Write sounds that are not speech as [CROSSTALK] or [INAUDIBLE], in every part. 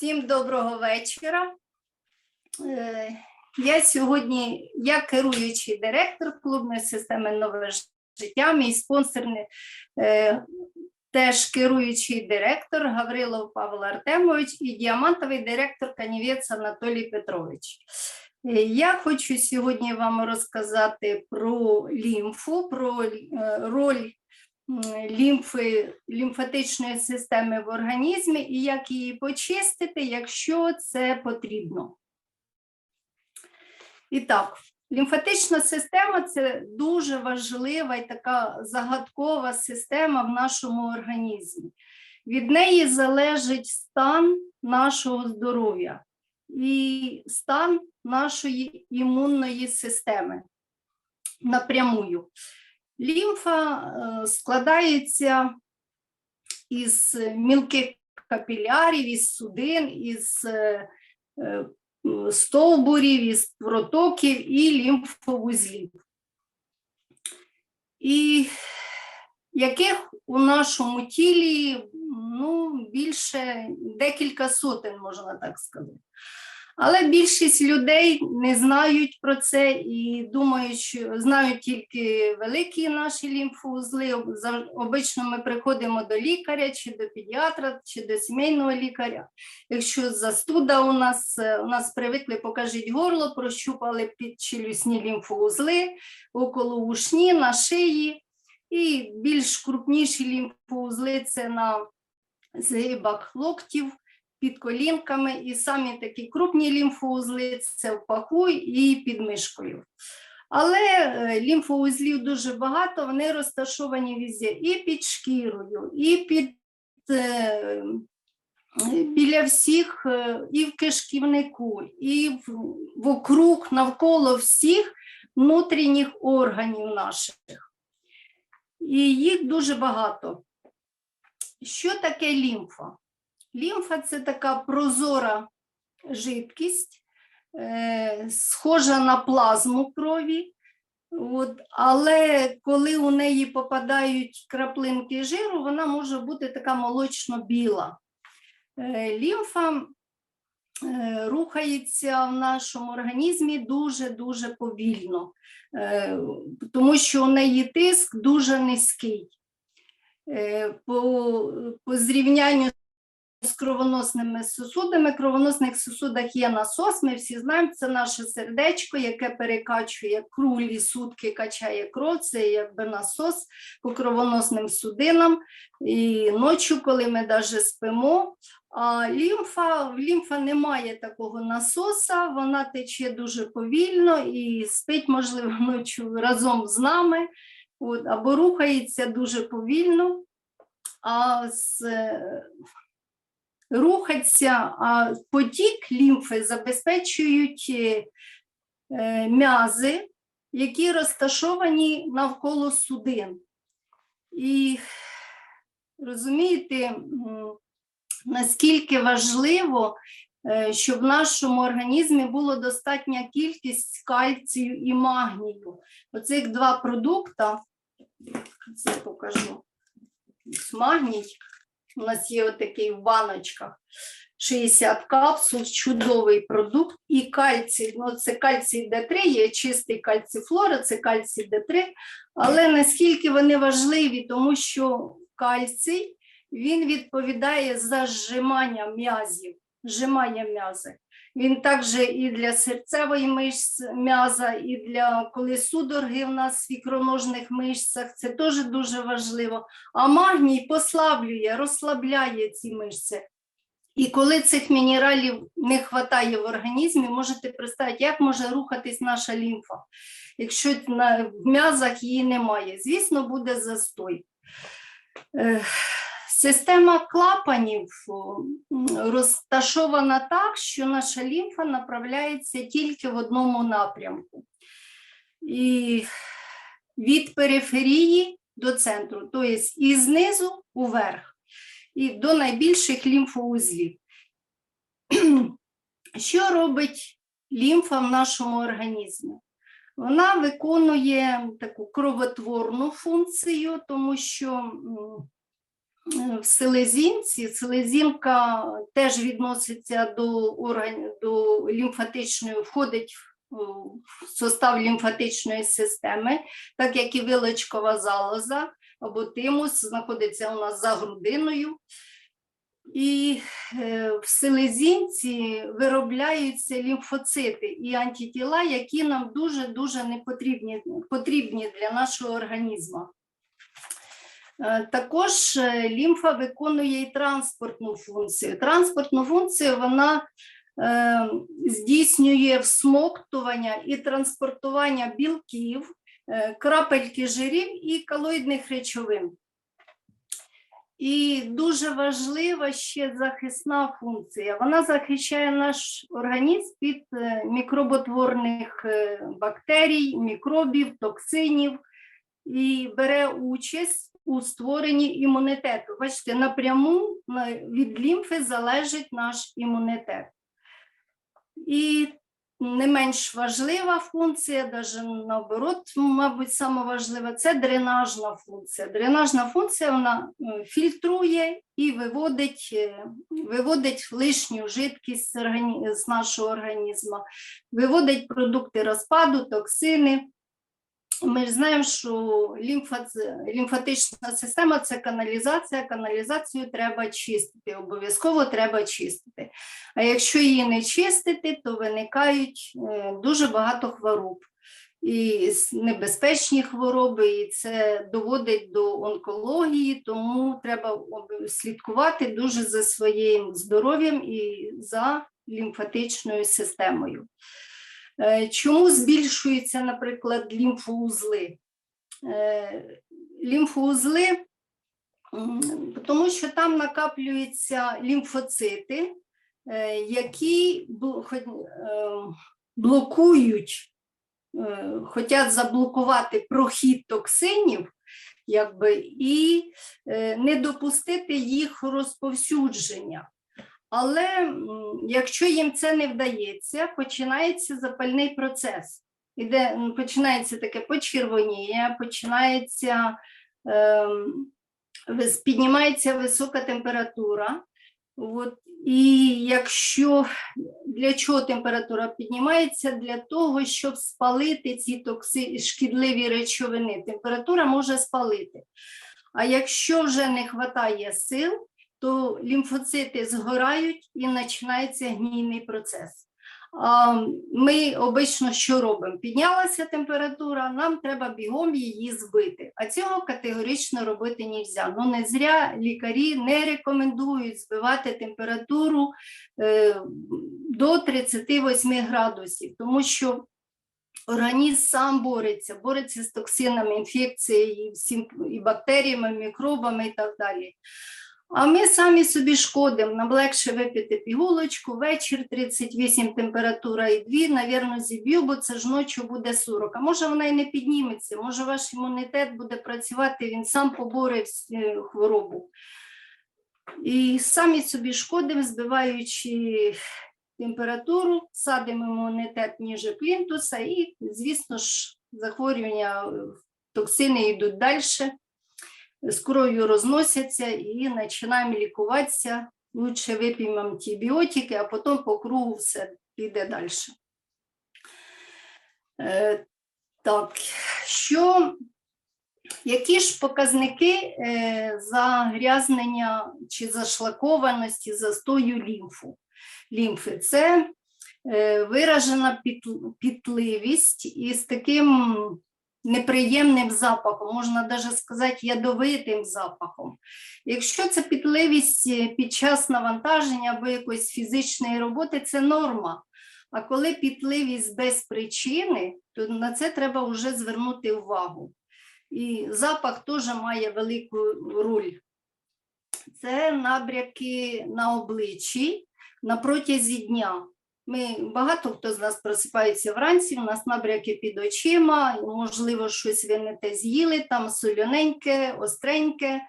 Всім доброго вечора. Е, Я сьогодні, я керуючий директор клубної системи Нове життя, мій спонсор е, теж керуючий директор Гаврилов Павло Артемович і діамантовий директор Канівець Анатолій Петрович. Е, Я хочу сьогодні вам розказати про лімфу, про роль лімфи, лімфатичної системи в організмі і як її почистити, якщо це потрібно. І так, лімфатична система це дуже важлива і така загадкова система в нашому організмі. Від неї залежить стан нашого здоров'я і стан нашої імунної системи напрямую. Лімфа е, складається із мілких капілярів, із судин, із е, е, стовбурів, із протоків і лімфовузлів. І яких у нашому тілі ну, більше декілька сотень, можна так сказати. Але більшість людей не знають про це і думають, що знають тільки великі наші лімфоузли. Об- Обично ми приходимо до лікаря, чи до педіатра, чи до сімейного лікаря. Якщо застуда у нас, е, у нас привикли, покажіть горло, прощупали підчелюсні лімфоузли, околоушні, на шиї. І більш крупніші лімфоузли це на згибах локтів, під колінками, і самі такі крупні лімфоузли це в паху і під мишкою. Але е, лімфоузлів дуже багато, вони розташовані везде і під шкірою, і під е, біля всіх, е, і в кишківнику, і вокруг, навколо всіх внутрішніх органів наших. І їх дуже багато. Що таке лімфа? Лімфа це така прозора жидкість, е, схожа на плазму крові. От, але коли у неї попадають краплинки жиру, вона може бути така молочно-біла. Е, лімфа е, рухається в нашому організмі дуже-дуже повільно, тому що у неї тиск дуже низький. По, по зрівнянню з кровоносними сосудами. В кровоносних сосудах є насос, ми всі знаємо, це наше сердечко, яке перекачує круглі сутки, качає кров, це якби насос по кровоносним судинам. І ночі, коли ми навіть спимо, а лімфа, в лімфа немає такого насоса, вона тече дуже повільно і спить, можливо, [LAUGHS] ночі разом з нами, от, або рухається дуже повільно. А з рухатися, а потік лімфи забезпечують е, е, м'язи, які розташовані навколо судин. І розумієте, наскільки важливо, е, щоб в нашому організмі було достатня кількість кальцію і магнію. Оцих два продукти, це покажу. Магній. У нас є отакий в баночках 60 капсул, чудовий продукт. І кальцій, ну це кальцій Д3, є чистий кальцій флора, це кальцій Д3. Але наскільки вони важливі, тому що кальцій він відповідає за зжимання м'язів, зжимання м'язи. Він також і для серцевої мишць м'яза, і для коли судороги в нас в ікроножних мишцях, це теж дуже важливо. А магній послаблює, розслабляє ці мишці. І коли цих мінералів не вистачає в організмі, можете представити, як може рухатись наша лімфа, якщо в м'язах її немає. Звісно, буде застой. Система клапанів розташована так, що наша лімфа направляється тільки в одному напрямку. І від периферії до центру, тобто і знизу уверх, і до найбільших лімфоузлів. [CLEARS THROAT] Що робить лімфа в нашому організмі? Вона виконує таку кровотворну функцію, тому що в селезінці. Селезінка теж відноситься до орган, до лімфатичної, входить в- состав лімфатичної системи, так як і вилочкова залоза або тимус знаходиться у нас за грудиною. І е, в селезінці виробляються лімфоцити і антитіла, які нам дуже-дуже не потрібні, потрібні для нашого організму. Е, Також е, лімфа виконує і транспортну функцію. Транспортну функцію вона е, здійснює всмоктування і транспортування білків, крапельки жирів і калоїдних речовин. І дуже важлива ще захисна функція. Вона захищає наш організм від мікроботворних бактерій, мікробів, токсинів і бере участь у створенні імунітету. Бачите, напряму від лімфи залежить наш імунітет. І не менш важлива функція, навіть наоборот, мабуть, саме це дренажна функція. Дренажна функція вона е, фільтрує і виводить, е, виводить лишню жидкість з нашого організму, виводить продукти розпаду, токсини. Ми знаємо, що лімфа, лімфатична система це каналізація. Каналізацію треба чистити, обов'язково треба чистити. А якщо її не чистити, то виникають е, дуже багато хвороб. І небезпечні хвороби, і це доводить до онкології, тому треба слідкувати дуже за своїм здоров'ям і за лімфатичною системою. Е, Чому збільшуються, наприклад, лімфоузли? Е, Лімфоузли, тому що там накаплюються лімфоцити, е, які блокують, хочуть заблокувати прохід токсинів, якби, і не допустити їх розповсюдження. Але якщо їм це не вдається, починається запальний процес. Іде, починається таке почервоніння, починається, вис- піднімається висока температура. От, і якщо для чого температура піднімається? Для того, щоб спалити ці токси, шкідливі речовини. Температура може спалити. А якщо вже не вистачає сил, то лімфоцити згорають і починається гнійний процес. Ми обично що робимо? Піднялася температура, нам треба бігом її збити. А цього категорично робити не можна. Ну не зря лікарі не рекомендують збивати температуру е, до 38 градусів, тому що організм сам бореться, бореться з токсинами, інфекцією, і бактеріями, мікробами і так далі. А ми самі собі шкодимо. Нам легше випити пігулочку, вечір 38 температура і 2, навірно, зіб'ю, бо це ж ночі буде 40. А може вона і не підніметься, може ваш імунітет буде працювати, він сам поборе хворобу. І самі собі шкодимо, збиваючи температуру, садимо імунітет ніже плінтуса, і, звісно ж, захворювання, е, токсини йдуть далі з кров'ю розносяться і починаємо лікуватися. Лучше вип'ємо антибіотики, а потім по кругу все піде далі. Е, так, що, які ж показники е, загрязнення чи зашлакованості застою лімфу? лімфи? Це е, виражена пітл- пітливість із таким неприємним запахом, можна навіть сказати, ядовитим запахом. Якщо це пітливість е, під час навантаження або якоїсь фізичної роботи, це норма. А коли пітливість без причини, то на це треба вже звернути увагу. І запах теж має велику роль. Це набряки на обличчі на протязі дня. Ми багато хто з нас просипається вранці, у нас набряки під очима, можливо, щось ви не те з'їли, там солоненьке, остреньке,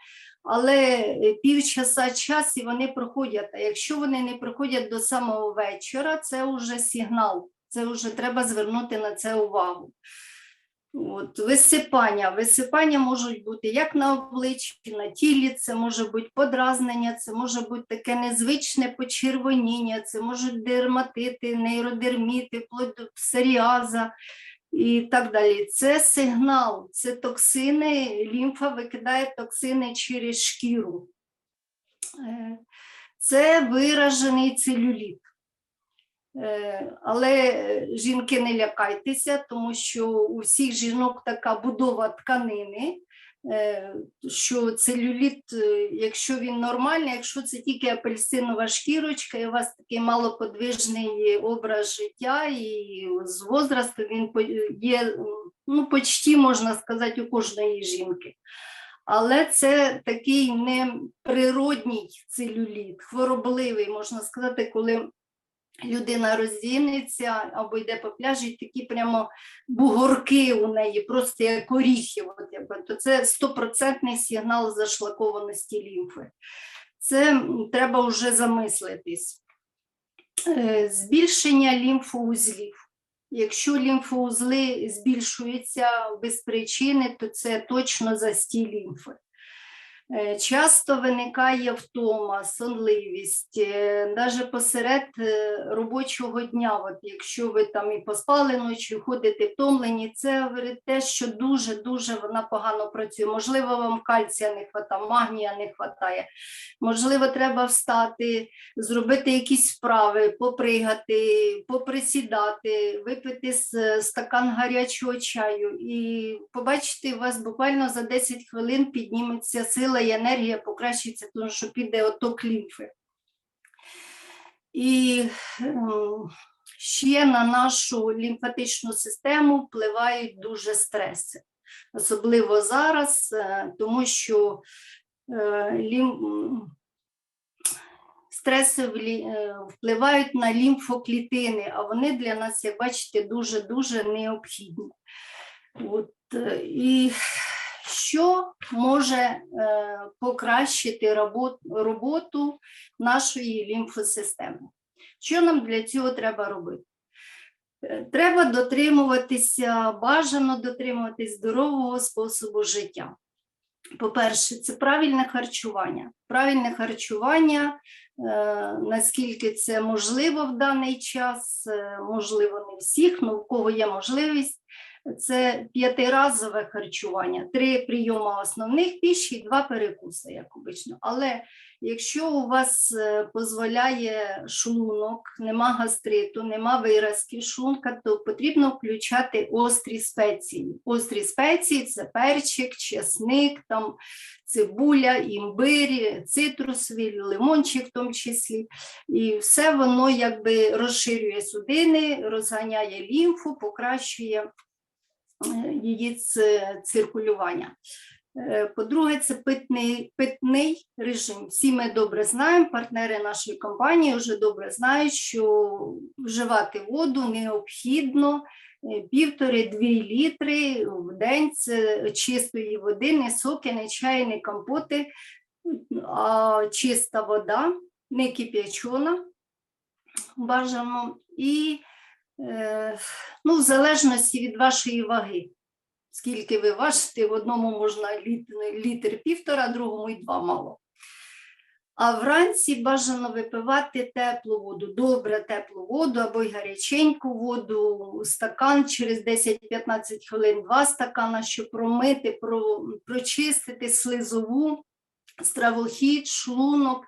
але е, півчаса час і вони проходять. А якщо вони не проходять до самого вечора, це вже сигнал, це вже треба звернути на це увагу. От, висипання. Висипання можуть бути як на обличчі, на тілі, це може бути подразнення, це може бути таке незвичне почервоніння, це можуть дерматити, нейродерміти, вплоть до псоріаза і так далі. Це сигнал, це токсини, лімфа викидає токсини через шкіру. Е, Це виражений целюліт. Е, Але е, жінки не лякайтеся, тому що у всіх жінок така будова тканини, е, що целюліт, якщо він нормальний, якщо це тільки апельсинова шкірочка, і у вас такий малоподвижний образ життя, і з возрасту він є, ну, почти можна сказати, у кожної жінки. Але це такий неприродній целюліт, хворобливий, можна сказати, коли людина роздінеться або йде по пляжі, і такі прямо бугорки у неї, просто як оріхи. То це стопроцентний сигнал зашлакованості лімфи. Це треба вже замислитись. Е, Збільшення лімфоузлів. Якщо лімфоузли збільшуються без причини, то це точно застій лімфи. Е, Часто виникає втома, сонливість, навіть посеред е, робочого дня, от якщо ви там і поспали ночі, ходите втомлені, це говорить те, що дуже-дуже вона погано працює. Можливо, вам кальція не вистачає, магнія не вистачає. Можливо, треба встати, зробити якісь вправи, попригати, поприсідати, випити стакан гарячого чаю і побачите, у вас буквально за 10 хвилин підніметься сила і енергія, покращиться, тому що піде оток лімфи. І ем, ще на нашу лімфатичну систему впливають дуже стреси, особливо зараз, е, тому що е, лім... стреси е, впливають на лімфоклітини, а вони для нас, як бачите, дуже-дуже необхідні. От, і що може е, покращити робот, роботу нашої лімфосистеми? Що нам для цього треба робити? Е, Треба дотримуватися, бажано дотримуватись здорового способу життя. По-перше, це правильне харчування. Правильне харчування, е, наскільки це можливо в даний час, е, можливо, не всіх, але у кого є можливість, це п'ятиразове харчування, три прийоми основних піші два перекуси, як обично. Але якщо у вас е, дозволяє шлунок, нема гастриту, нема виразків шлунка, то потрібно включати острі спеції. Острі спеції це перчик, чесник, там, цибуля, імбир, цитрусові, лимончик в тому числі. І все воно якби розширює судини, розганяє лімфу, покращує її циркулювання. Е, По-друге, це питний, питний режим. Всі ми добре знаємо, партнери нашої компанії вже добре знають, що вживати воду необхідно е, півтори-дві літри в день це чистої води, не соки, не чай, не компоти, а чиста вода, не кип'ячона бажано. І ну, в залежності від вашої ваги. Скільки ви важите, в одному можна літр, півтора, другому і два мало. А вранці бажано випивати теплу воду, добре теплу воду або й гаряченьку воду, стакан через 10-15 хвилин, два стакана, щоб промити, про, прочистити слизову, стравохід, шлунок.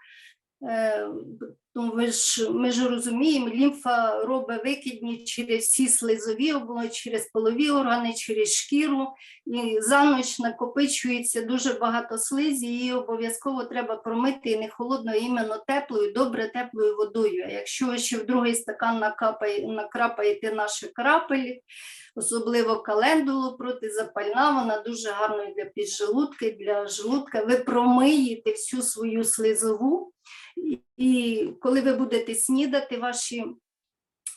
Е, Ну, ви ж, ми ж розуміємо, лімфа робить викидні через всі слизові області, через полові органи, через шкіру, і за ніч накопичується дуже багато слизі, її обов'язково треба промити і не холодною, іменно теплою, добре теплою водою. А якщо ви ще в другий стакан накапає, накрапаєте наші крапелі, особливо календулу протизапальна, вона дуже гарна для піджелудка, і для желудка. Ви промиєте всю свою слизову, і- коли ви будете снідати, ваші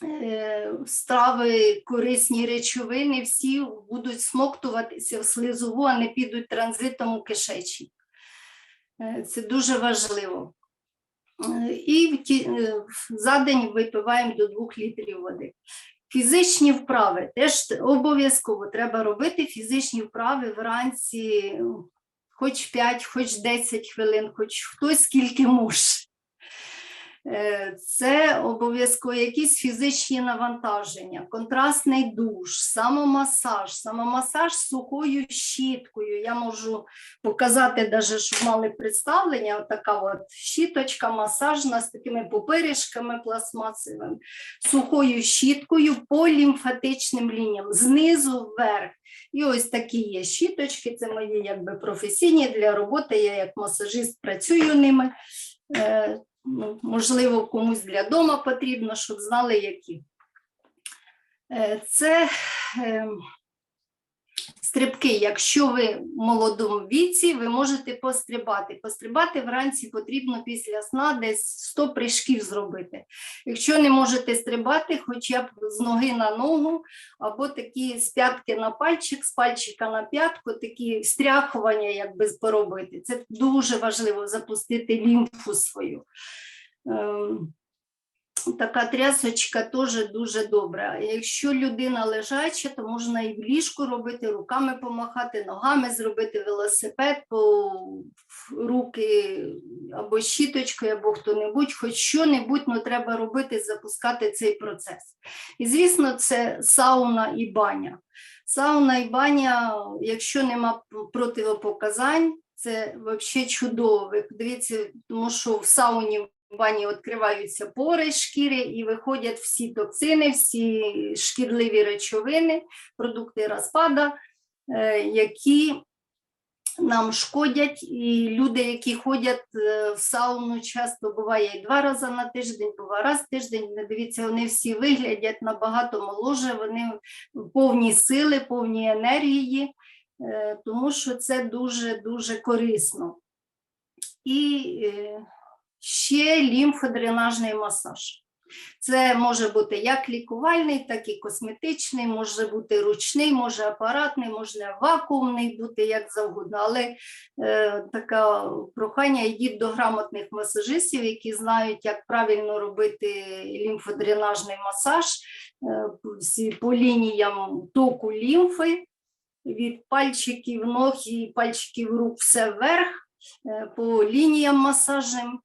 е, страви, корисні речовини, всі будуть смоктуватися в слизову, а не підуть транзитом у кишечник. Е, Це дуже важливо. Е, І е, за день випиваємо до 2 літрів води. Фізичні вправи теж обов'язково треба робити фізичні вправи вранці, хоч 5, хоч 10 хвилин, хоч хтось скільки може. Е, Це обов'язково якісь фізичні навантаження, контрастний душ, самомасаж, самомасаж з сухою щіткою. Я можу показати, даже, щоб мали представлення, така от щіточка масажна з такими пупиришками пластмасовими, сухою щіткою по лімфатичним лініям, знизу вверх. І ось такі є щіточки, це мої якби професійні для роботи. Я як масажист працюю ними. Ну, можливо, комусь для дома потрібно, щоб знали, які. Е, Це е, стрибки. Якщо ви в молодому віці, ви можете пострибати. Пострибати вранці потрібно після сна десь 100 прыжків зробити. Якщо не можете стрибати, хоча б з ноги на ногу, або такі з п'ятки на пальчик, з пальчика на п'ятку, такі стряхування якби поробити. Це дуже важливо запустити лімфу свою. Така трясочка теж дуже добра. Якщо людина лежача, то можна і в ліжку робити, руками помахати, ногами зробити велосипед, по руки або щіточкою, або хто-небудь, хоч що-небудь ну, треба робити, запускати цей процес. І, звісно, це сауна і баня. Сауна і баня, якщо нема противопоказань, це взагалі чудово. Ви подивіться, тому що в сауні бані відкриваються пори шкіри і виходять всі токсини, всі шкідливі речовини, продукти розпада, е, які нам шкодять. І люди, які ходять е, в сауну, часто буває і два рази на тиждень, буває раз в тиждень. Дивіться, вони всі виглядять набагато моложе, вони повні сили, повні енергії, е, тому що це дуже-дуже корисно. І ще лімфодренажний масаж. Це може бути як лікувальний, так і косметичний, може бути ручний, може апаратний, може вакуумний бути як завгодно. Але е, таке прохання йдіть до грамотних масажистів, які знають, як правильно робити лімфодренажний масаж е, по лініям току лімфи від пальчиків ног і пальчиків рук все вверх е, по лініям масажем.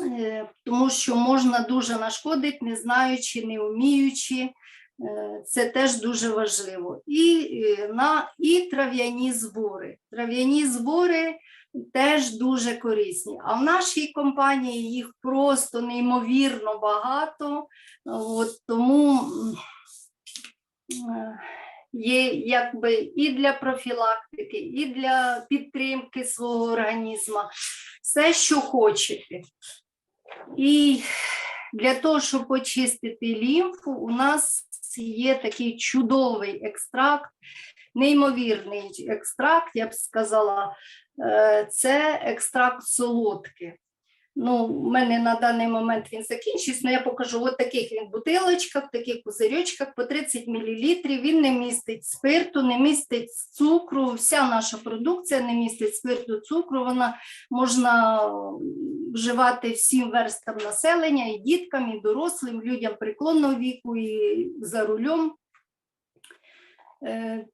Е, тому що можна дуже нашкодити, не знаючи, не вміючи. Е, Це теж дуже важливо. І, е, на, і трав'яні збори. Трав'яні збори теж дуже корисні. А в нашій компанії їх просто неймовірно багато. От, тому є якби і для профілактики, і для підтримки свого організму. Все, що хочете. І для того, щоб очистити лімфу, у нас є такий чудовий екстракт, неймовірний екстракт, я б сказала, е, це екстракт солодки. Ну, у мене на даний момент він закінчився, але я покажу от таких він бутилочках, таких пузирьочках по 30 мл. Він не містить спирту, не містить цукру. Вся наша продукція не містить спирту, цукру. Вона можна вживати всім верстам населення, і діткам, і дорослим, людям преклонного віку, і за рулем. Е,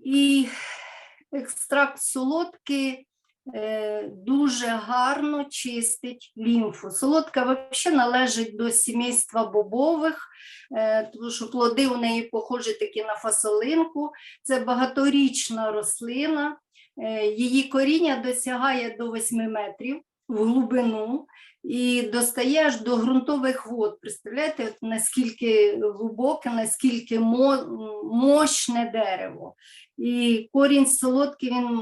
І екстракт солодки е, дуже гарно чистить лімфу. Солодка взагалі належить до сімейства бобових, е, тому що плоди у неї похожі такі на фасолинку. Це багаторічна рослина. Е, Її коріння досягає до 8 метрів в глибину і достає аж до ґрунтових вод. Представляєте, от наскільки глибоке, наскільки мо- мощне дерево. І корінь солодкий він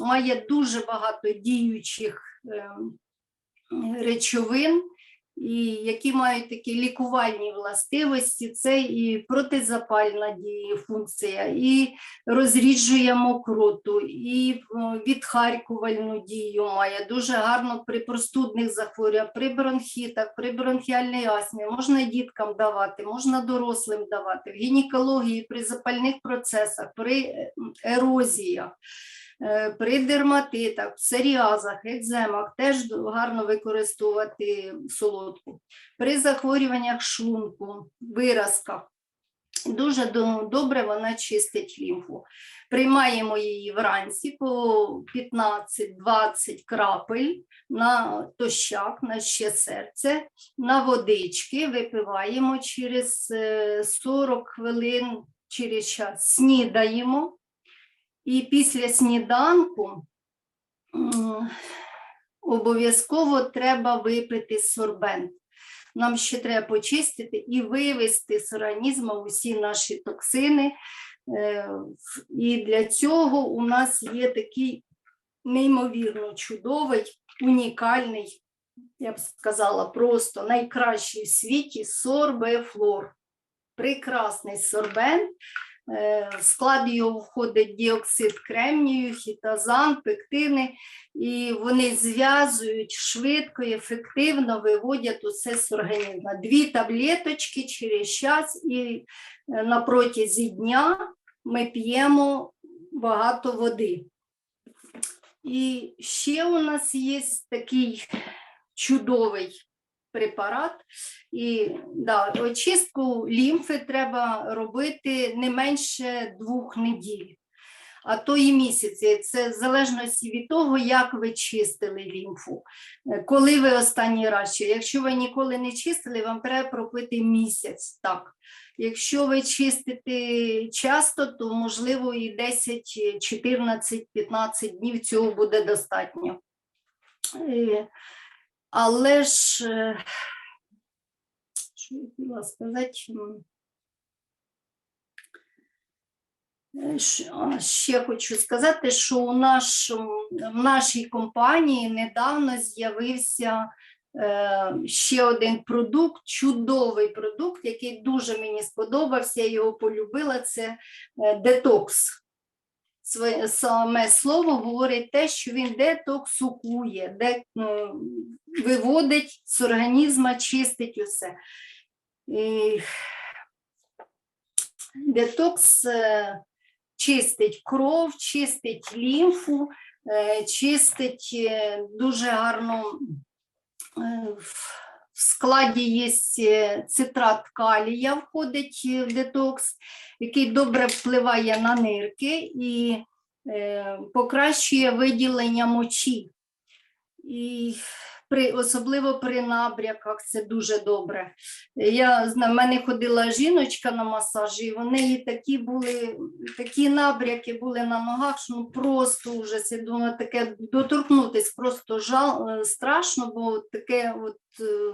має дуже багато діючих ем, речовин, і які мають такі лікувальні властивості. Це і протизапальна дія, функція, і розріджує мокроту, і е, відхаркувальну дію має. Дуже гарно при простудних захворюваннях, при бронхітах, при бронхіальній астмі. Можна діткам давати, можна дорослим давати, в гінекології, при запальних процесах, при е, ерозіях. Е, При дерматитах, псоріазах, екземах теж гарно використовувати солодку. При захворюваннях шлунку, виразках дуже добре вона чистить лімфу. Приймаємо її вранці по 15-20 крапель на тощак, на ще серце, на водички випиваємо через е, 40 хвилин через час, снідаємо. І після сніданку обов'язково треба випити сорбент. Нам ще треба почистити і вивести з організму усі наші токсини. Е, І для цього у нас є такий неймовірно чудовий, унікальний, я б сказала, просто найкращий в світі сорбефлор. Прекрасний сорбент. Е, В склад його входить діоксид кремнію, хітазан, пектини, і вони зв'язують швидко і ефективно виводять усе з організму. Дві таблеточки через час, і е, на протязі дня ми п'ємо багато води. І ще у нас є такий чудовий препарат. І да, очистку лімфи треба робити не менше двох неділь, а то і місяці. Це в залежності від того, як ви чистили лімфу. Е, Коли ви останній раз, якщо ви ніколи не чистили, вам треба пропити місяць. Так. Якщо ви чистите часто, то можливо і 10, 14, 15 днів цього буде достатньо. Але ж, е, що я хотіла сказати? е, Ще хочу сказати, що у нашому, в нашій компанії недавно з'явився е, ще один продукт, чудовий продукт, який дуже мені сподобався, я його полюбила. Це детокс. Своє саме слово говорить те, що він детоксукує, де, е, виводить з організму, чистить усе. І детокс е, чистить кров, чистить лімфу, е, чистить е, дуже гарно. В- В складі є е, цитрат калія, входить е, в детокс, який добре впливає на нирки і е, покращує виділення мочі. І при, особливо при набряках це дуже добре. Я знаю, в мене ходила жіночка на масажі, і в неї такі були, такі набряки були на ногах, що ну просто ужас. Думаю, таке доторкнутись просто жал, е, страшно, бо таке, от, е,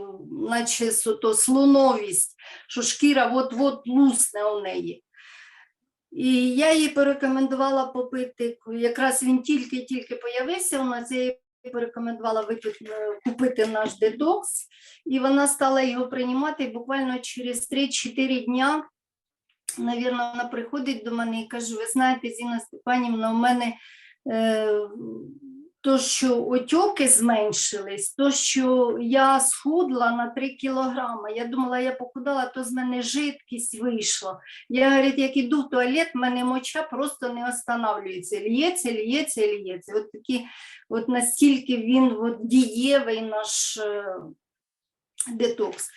наче то слоновість, що шкіра от-от лусне у неї. І я їй порекомендувала попити, якраз він тільки-тільки появився у нас, я їй порекомендувала випити, е, купити наш детокс, і вона стала його приймати буквально через 3-4 дня. Навірно, вона приходить до мене і каже: ви знаєте, Зіна Степанівна, у мене е, то, що отьоки зменшились, то, що я схудла на 3 кілограми. Я думала, я похудала, то з мене жидкість вийшла. Я говорить, як іду в туалет, в мене моча просто не останавлюється. Л'ється, л'ється, л'ється. От такі, от настільки він от, дієвий наш е, детокс.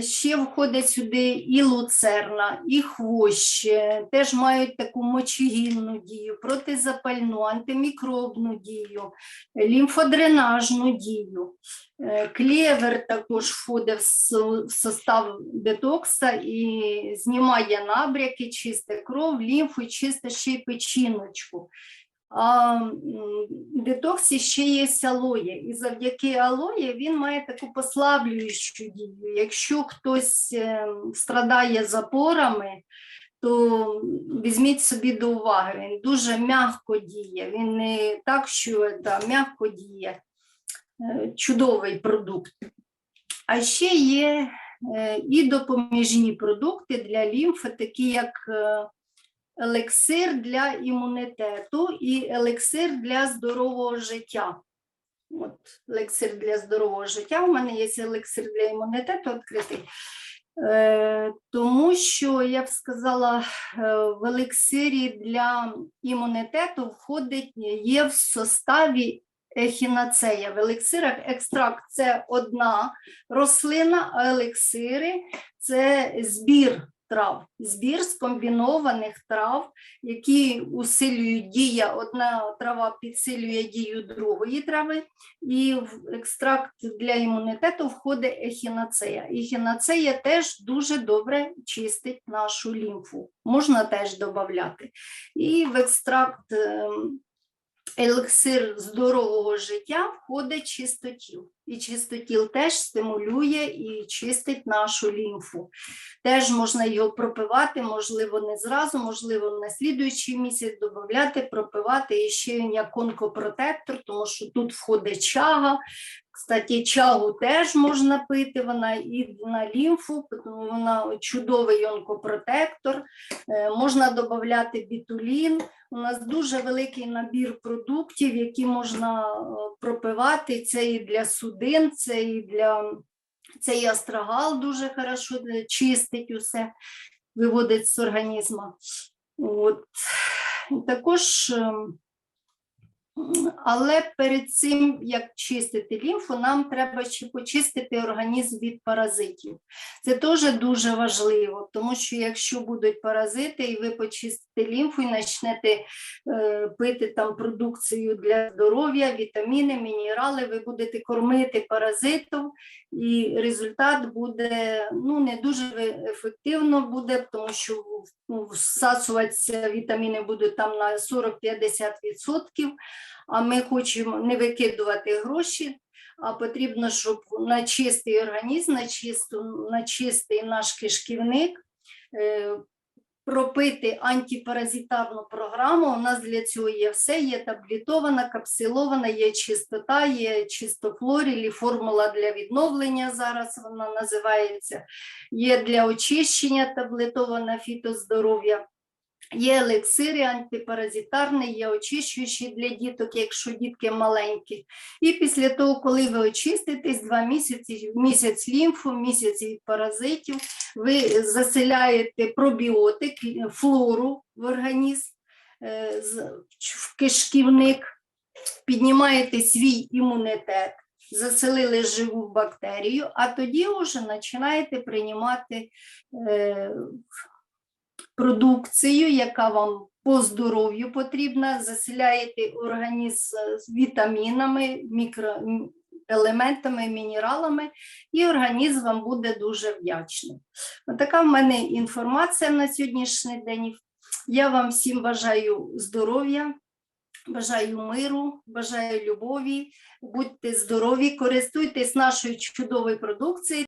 Ще входить сюди і луцерна, і хвощ, теж мають таку мочегінну дію, протизапальну, антимікробну дію, лімфодренажну дію. Е, Клевер також входить в состав детокса і знімає набряки, чисте кров, лімфу чисте ще й печіночку. Детоксі ще є алоє, і завдяки алоє він має таку послаблюючу дію. Якщо хтось е, страдає запорами, то візьміть собі до уваги, він дуже м'яко діє, він не так, що да, м'яко діє. Е, Чудовий продукт. А ще є е, і допоміжні продукти для лімфи, такі як е, елексир для імунітету і елексир для здорового життя. От, елексир для здорового життя. У мене є елексир для імунітету відкритий. Е, Тому що я б сказала, е, в елексирі для імунітету входить, є в составі ехінацея. В елексирах екстракт це одна рослина, а елексири це збір трав, збір скомбінованих трав, які усилюють дія, одна трава підсилює дію другої трави, і в екстракт для імунітету входить ехінацея. Ехінацея теж дуже добре чистить нашу лімфу, можна теж додати. І в екстракт ем, елексир здорового життя входить чистотіл. І чистотіл теж стимулює і чистить нашу лімфу. Теж можна його пропивати, можливо, не зразу, можливо, на слідуючий місяць додати, пропивати і ще він як онкопротектор, тому що тут входить чага. Кстати, чагу теж можна пити, вона і на лімфу, вона чудовий онкопротектор. Е, Можна додати бітулін. У нас дуже великий набір продуктів, які можна е, пропивати. Це і для судин, це і для це і астрагал дуже хорошо е, чистить усе, виводить з організму. От. Також, ем, але перед цим, як чистити лімфу, нам треба ще почистити організм від паразитів. Це теж дуже важливо, тому що якщо будуть паразити, і ви почистите лімфу і почнете е, пити там продукцію для здоров'я, вітаміни, мінерали, ви будете кормити паразитів, і результат буде ну, не дуже ефективно буде, тому що всасуватися вітаміни будуть там на 40-50%, а ми хочемо не викидувати гроші, а потрібно, щоб на чистий організм, на, чисту, на чистий наш кишківник е, пропити антипаразитарну програму. У нас для цього є все, є таблетована, капсулована, є чистота, є чистофлорілі, формула для відновлення зараз вона називається, є для очищення таблетована фітоздоров'я. Є елексири антипаразитарні, є очищуючі для діток, якщо дітки маленькі. І після того, коли ви очиститесь, два місяці, місяць лімфу, місяць від паразитів, ви заселяєте пробіотик, флору в організм, е, в кишківник, піднімаєте свій імунітет, заселили живу бактерію, а тоді вже починаєте приймати е, продукцію, яка вам по здоров'ю потрібна, заселяєте організм з вітамінами, мікроелементами, мінералами, і організм вам буде дуже вдячний. Така в мене інформація на сьогоднішній день. Я вам всім бажаю здоров'я, бажаю миру, бажаю любові. Будьте здорові, користуйтесь нашою чудовою продукцією.